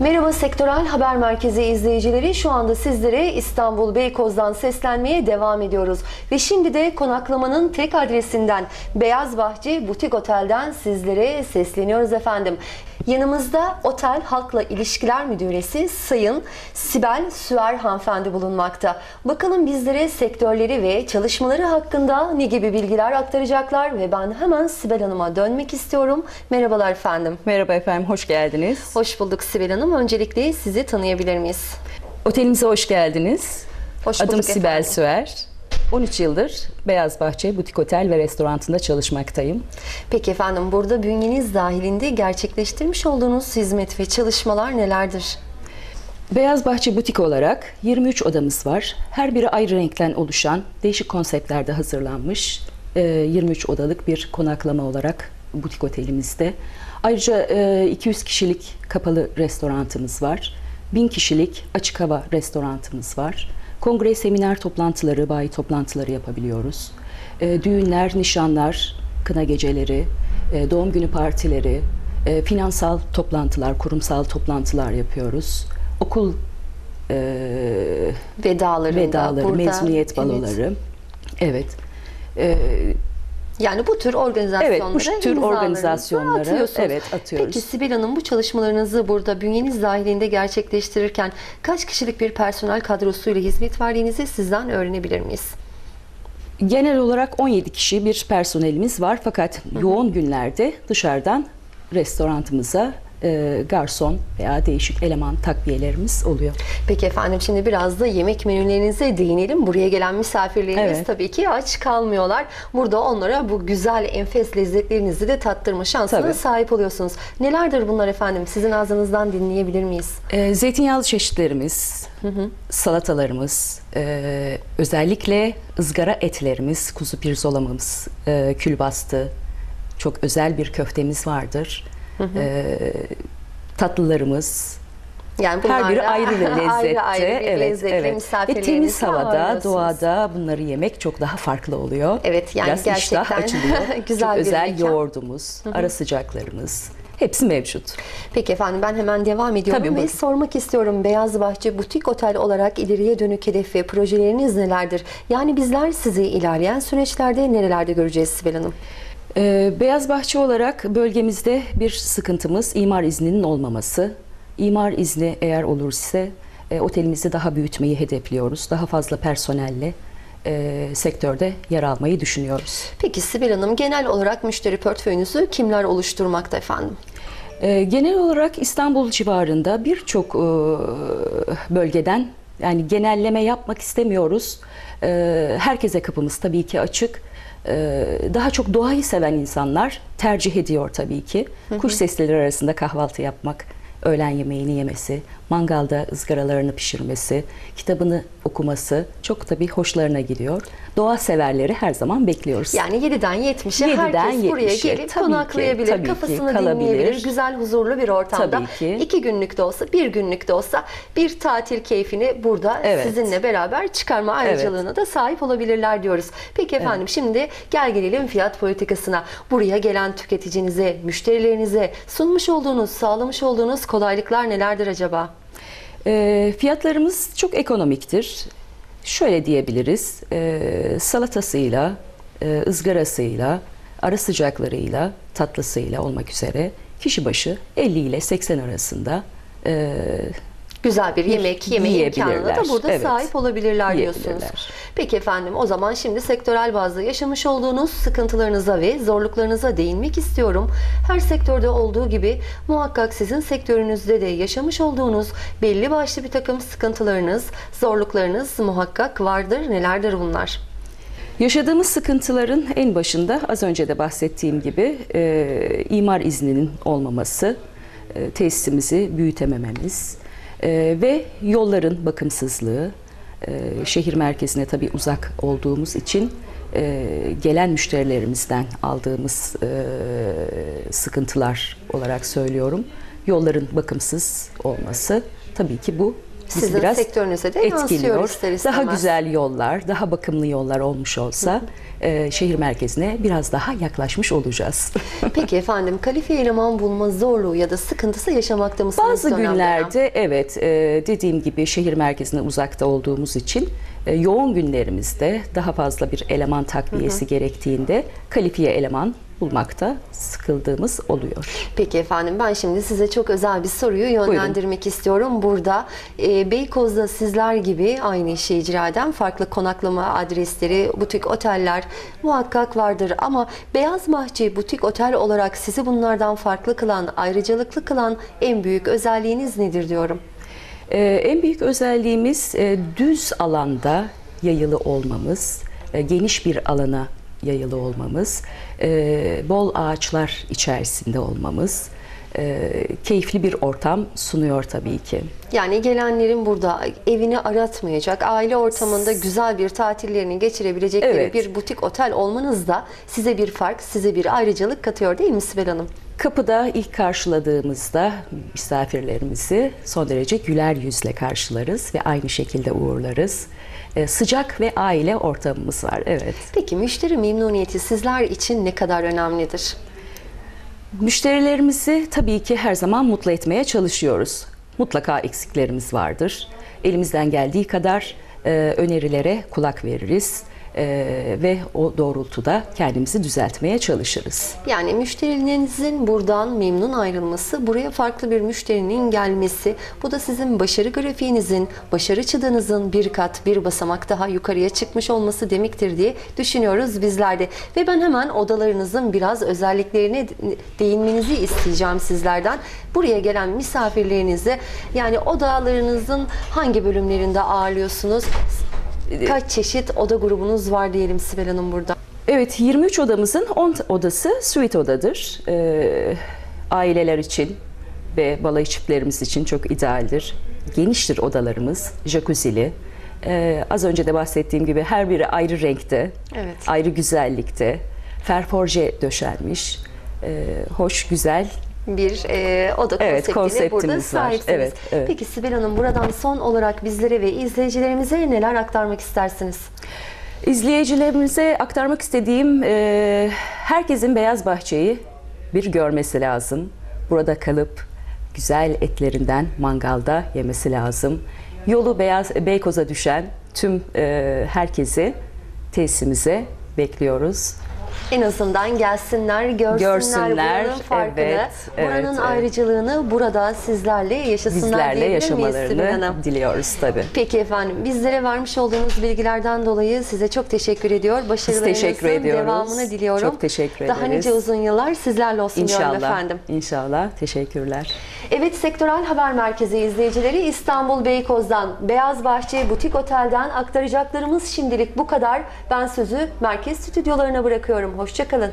Merhaba Sektörel Haber Merkezi izleyicileri. Şu anda sizlere İstanbul Beykoz'dan seslenmeye devam ediyoruz. Ve şimdi de konaklamanın tek adresinden Beyaz Bahçe Butik Otel'den sizlere sesleniyoruz efendim. Yanımızda Otel Halkla İlişkiler Müdüresi Sayın Sibel Süer hanımefendi bulunmakta. Bakalım bizlere sektörleri ve çalışmaları hakkında ne gibi bilgiler aktaracaklar ve ben hemen Sibel Hanım'a dönmek istiyorum. Merhabalar efendim. Merhaba efendim, hoş geldiniz. Hoş bulduk Sibel Hanım. Öncelikle sizi tanıyabilir miyiz? Otelimize hoş geldiniz. Hoş Adım bulduk Sibel efendim. Süer. 13 yıldır Beyaz Bahçe Butik Otel ve Restorantında çalışmaktayım. Peki efendim burada bünyeniz dahilinde gerçekleştirmiş olduğunuz hizmet ve çalışmalar nelerdir? Beyaz Bahçe Butik olarak 23 odamız var. Her biri ayrı renkten oluşan, değişik konseptlerde hazırlanmış e, 23 odalık bir konaklama olarak butik otelimizde. Ayrıca e, 200 kişilik kapalı restorantımız var. 1000 kişilik açık hava restorantımız var. Kongre, seminer toplantıları, bayi toplantıları yapabiliyoruz. E, Düğünler, nişanlar, kına geceleri, e, doğum günü partileri, e, finansal toplantılar, kurumsal toplantılar yapıyoruz. Okul e, vedaları, burada- mezuniyet Evet. baloları. Evet. E, Yani bu tür organizasyonlara Evet, bu tür organizasyonlara, atıyorsunuz. evet, atıyoruz. Peki Sibel Hanım bu çalışmalarınızı burada bünyeniz dahilinde gerçekleştirirken kaç kişilik bir personel kadrosuyla hizmet verdiğinizi sizden öğrenebilir miyiz? genel olarak 17 kişi bir personelimiz var fakat yoğun günlerde dışarıdan restorantımıza e, garson veya değişik eleman takviyelerimiz oluyor. Peki efendim şimdi biraz da yemek menülerinize değinelim. Buraya gelen misafirleriniz Evet. tabii ki aç kalmıyorlar. Burada onlara bu güzel enfes lezzetlerinizi de tattırma şansına Tabii. sahip oluyorsunuz. Nelerdir bunlar efendim? Sizin ağzınızdan dinleyebilir miyiz? E, zeytinyağlı çeşitlerimiz, salatalarımız, e, özellikle ızgara etlerimiz, kuzu pirzolamamız, e, külbastı, çok özel bir köftemiz vardır. E, tatlılarımız, Yani Her biri ayrı bir lezzette. ayrı ayrı bir evet, lezzetli evet. Ve temiz havada, doğada bunları yemek çok daha farklı oluyor. Evet, yani Biraz gerçekten iştah açılıyor. güzel çok bir özel mekan. yoğurdumuz, ara sıcaklarımız hepsi mevcut. Peki efendim ben hemen devam ediyorum Tabii, ve buyurun. sormak istiyorum Beyaz Bahçe Butik Otel olarak ileriye dönük hedef ve projeleriniz nelerdir? Yani bizler sizi ilerleyen süreçlerde nerelerde göreceğiz Sibel Hanım? Ee, Beyaz Bahçe olarak bölgemizde bir sıkıntımız imar izninin olmaması. İmar izni eğer olur ise e, otelimizi daha büyütmeyi hedefliyoruz. Daha fazla personelle e, sektörde yer almayı düşünüyoruz. Peki Sibel Hanım genel olarak müşteri portföyünüzü kimler oluşturmakta efendim? Ee, Genel olarak İstanbul civarında birçok e, bölgeden yani genelleme yapmak istemiyoruz. Ee, Herkese kapımız tabii ki açık. Ee, Daha çok doğayı seven insanlar tercih ediyor tabii ki. Kuş sesleri arasında kahvaltı yapmak, öğlen yemeğini yemesi, mangalda ızgaralarını pişirmesi, kitabını okuması çok tabii hoşlarına gidiyor. Doğa severleri her zaman bekliyoruz. Yani 7'den 70'e 7'den herkes buraya 70'e, gelip tabii ki, konaklayabilir, ki, kafasını kalabilir. dinleyebilir, güzel huzurlu bir ortamda. Tabii ki. iki günlük de olsa, bir günlük de olsa bir tatil keyfini burada Evet. sizinle beraber çıkarma ayrıcalığına da sahip olabilirler diyoruz. Peki efendim şimdi gel gelelim fiyat politikasına. Buraya gelen tüketicinize, müşterilerinize sunmuş olduğunuz, sağlamış olduğunuz kolaylıklar nelerdir acaba? E, fiyatlarımız çok ekonomiktir. Şöyle diyebiliriz, e, salatasıyla, e, ızgarasıyla, ara sıcaklarıyla, tatlısıyla olmak üzere kişi başı 50 ile 80 arasında e, Güzel bir yemek yeme imkanına da burada Evet. sahip olabilirler diyorsunuz. Peki efendim o zaman şimdi sektörel bazda yaşamış olduğunuz sıkıntılarınıza ve zorluklarınıza değinmek istiyorum. Her sektörde olduğu gibi muhakkak sizin sektörünüzde de yaşamış olduğunuz belli başlı bir takım sıkıntılarınız, zorluklarınız muhakkak vardır. Nelerdir bunlar? Yaşadığımız sıkıntıların en başında az önce de bahsettiğim gibi e, imar izninin olmaması, e, tesisimizi büyütemememiz e, ve yolların bakımsızlığı, e, şehir merkezine tabii uzak olduğumuz için e, gelen müşterilerimizden aldığımız e, sıkıntılar olarak söylüyorum. Yolların bakımsız olması tabii ki bu bizi Sizin biraz sektörünüze de etkiliyor. ister Daha istemez. güzel yollar, daha bakımlı yollar olmuş olsa e, şehir merkezine biraz daha yaklaşmış olacağız. Peki efendim kalifiye eleman bulma zorluğu ya da sıkıntısı yaşamakta mısınız? Bazı dönem dönem? günlerde evet e, dediğim gibi şehir merkezine uzakta olduğumuz için e, yoğun günlerimizde daha fazla bir eleman takviyesi gerektiğinde kalifiye eleman bulmakta sıkıldığımız oluyor. Peki efendim ben şimdi size çok özel bir soruyu yönlendirmek istiyorum. Burada e, Beykoz'da sizler gibi aynı işi icra eden farklı konaklama adresleri, butik oteller muhakkak vardır. Ama Beyaz Bahçe Butik Otel olarak sizi bunlardan farklı kılan, ayrıcalıklı kılan en büyük özelliğiniz nedir diyorum. Ee, en büyük özelliğimiz e, düz alanda yayılı olmamız, e, geniş bir alana yayılı olmamız, e, bol ağaçlar içerisinde olmamız, e, keyifli bir ortam sunuyor tabii ki. Yani gelenlerin burada evini aratmayacak, aile ortamında güzel bir tatillerini geçirebilecekleri Evet. bir butik otel olmanız da size bir fark, size bir ayrıcalık katıyor değil mi Sibel Hanım? Kapıda ilk karşıladığımızda misafirlerimizi son derece güler yüzle karşılarız ve aynı şekilde uğurlarız. E, sıcak ve aile ortamımız var, evet. Peki müşteri memnuniyeti sizler için ne kadar önemlidir? Müşterilerimizi tabii ki her zaman mutlu etmeye çalışıyoruz. Mutlaka eksiklerimiz vardır. Elimizden geldiği kadar e, önerilere kulak veririz e, ve o doğrultuda kendimizi düzeltmeye çalışırız. Yani müşterinizin buradan memnun ayrılması, buraya farklı bir müşterinin gelmesi, bu da sizin başarı grafiğinizin, başarı çıtanızın bir kat, bir basamak daha yukarıya çıkmış olması demektir diye düşünüyoruz bizler de. Ve ben hemen odalarınızın biraz özelliklerine değinmenizi isteyeceğim sizlerden. Buraya gelen misafirlerinizi yani odalarınızın hangi bölümlerinde ağırlıyorsunuz? Kaç çeşit oda grubunuz var diyelim Sibel Hanım burada. Evet, 23 odamızın 10 odası suite odadır. Ee, aileler için ve balayı çiftlerimiz için çok idealdir. Geniştir odalarımız, jacuzzi'li. Ee, az önce de bahsettiğim gibi her biri ayrı renkte, Evet. ayrı güzellikte, ferforje döşenmiş, ee, hoş, güzel. Bir e, oda Evet, konseptine burada var. sahipsiniz. Evet, evet. Peki Sibel Hanım buradan son olarak bizlere ve izleyicilerimize neler aktarmak istersiniz? İzleyicilerimize aktarmak istediğim e, herkesin Beyaz Bahçe'yi bir görmesi lazım. Burada kalıp güzel etlerinden mangalda yemesi lazım. Yolu Beyaz Beykoz'a düşen tüm e, herkesi tesisimize bekliyoruz. En azından gelsinler, görsünler, Görsünler, buranın farkını, evet, buranın evet. ayrıcılığını burada sizlerle yaşasınlar Bizlerle miyiz yaşamalarını diliyoruz tabii. Peki efendim bizlere vermiş olduğunuz bilgilerden dolayı size çok teşekkür ediyor. Başarılarınızın teşekkür ediyoruz. devamını diliyorum. Çok teşekkür Daha ederiz. nice uzun yıllar sizlerle olsun diyorum İnşallah. efendim. İnşallah. Teşekkürler. Evet Sektörel Haber Merkezi izleyicileri İstanbul Beykoz'dan Beyaz Bahçe Butik Otel'den aktaracaklarımız şimdilik bu kadar. Ben sözü merkez stüdyolarına bırakıyorum. Hoşçakalın.